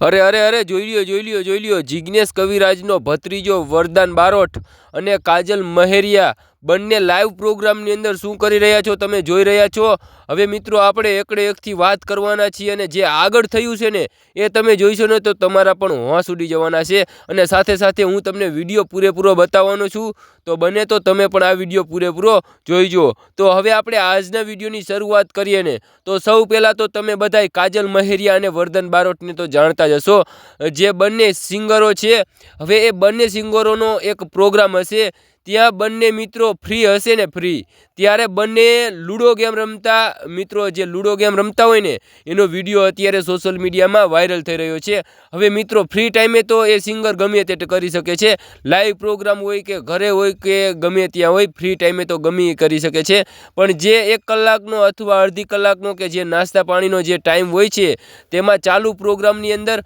અરે અરે અરે, જોઈ લ્યો જોઈ લ્યો જોઈ લ્યો. જિજ્ઞેશ કવિરાજનો ભત્રીજો વરદાન બારોટ અને કાજલ મહેરિયા બંને લાઈવ પ્રોગ્રામની અંદર શું કરી રહ્યા છો તમે જોઈ રહ્યા છો? હવે મિત્રો, આપણે એકડે એકથી વાત કરવાના છીએ અને જે આગળ થયું છે ને, એ તમે જોઈશો ને તો તમારા પણ હોંશ ઉડી જવાના છે. અને સાથે સાથે હું તમને વીડિયો પૂરેપૂરો બતાવવાનો છું. તો બને તો તમે પણ આ વીડિયો પૂરેપૂરો જોઈજો. તો હવે આપણે આજના વિડીયોની શરૂઆત કરીએ ને, તો સૌ પહેલાં તો તમે બધાય કાજલ મહેરિયા અને વર્ધન બારોટને તો જાણતા જ હશો. જે બંને સિંગરો છે, હવે એ બંને સિંગરોનો એક પ્રોગ્રામ હશે. ત્યાં બંને મિત્રો ફ્રી હશે ને ફ્રી ત્યારે બંને લૂડો ગેમ રમતા મિત્રો, જે લૂડો ગેમ રમતા હોય ને, એનો વીડિયો અત્યારે સોશિયલ મીડિયામાં વાયરલ થઈ રહ્યો છે. હવે મિત્રો ફ્રી ટાઈમે તો એ સિંગર ગમે તે કરી શકે છે. લાઈવ પ્રોગ્રામ હોય કે ઘરે હોય કે ગમે ત્યાં હોય ફ્રી ટાઈમે તો ગમે કરી શકે છે. પણ જે એક કલાકનો અથવા અડધી કલાકનો કે જે નાસ્તા પાણીનો જે ટાઈમ હોય છે, તેમાં ચાલુ પ્રોગ્રામની અંદર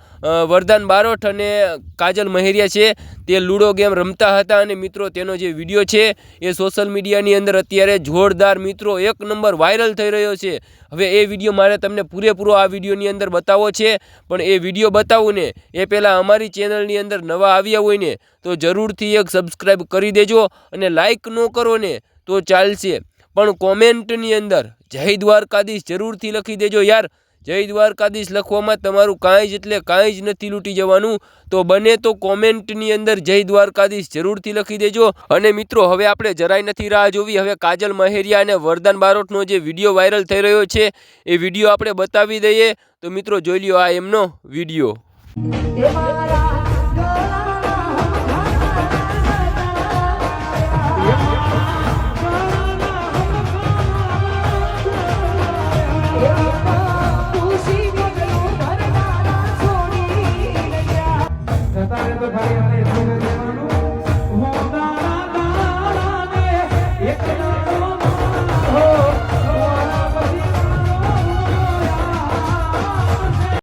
વરદાન બારોટ અને કાજલ મહેરિયા છે. તે લૂડો ગેમ રમતા હતા અને મિત્રો, તેનો જે વીડિયો છે એ સોશિયલ મીડિયાની અંદર અત્યારે જોરદાર મિત્રો એક નંબર વાયરલ થઈ રહ્યો છે. હવે એ વીડિયો મારે તમને પૂરેપૂરો આ વિડીયોની અંદર બતાવવો છે. પણ એ વીડિયો બતાવું ને, એ પહેલાં અમારી ચેનલની અંદર નવા આવ્યા હોય ને, તો જરૂરથી એક સબસ્ક્રાઈબ કરી દેજો અને લાઇક ન કરો ને, તો ચાલશે. પણ કોમેન્ટની અંદર જય દ્વારકાધીશ જરૂરથી લખી દેજો યાર. જય દ્વારકાધીશ લખવામાં તમારું કાંઈ જ એટલે કાંઈ જ નથી લૂંટી જવાનું, તો બને તો કોમેન્ટની અંદર જય દ્વારકાધીશ જરૂરથી લખી દેજો. અને મિત્રો, હવે આપણે જરાય નથી રાહ જોવી, હવે કાજલ મહેરિયા અને વરદાન બારોટનો જે વીડિયો વાયરલ થઈ રહ્યો છે, એ વીડિયો આપણે બતાવી દઈએ. તો મિત્રો, જોઈ લ્યો આ એમનો વીડિયો. the pain.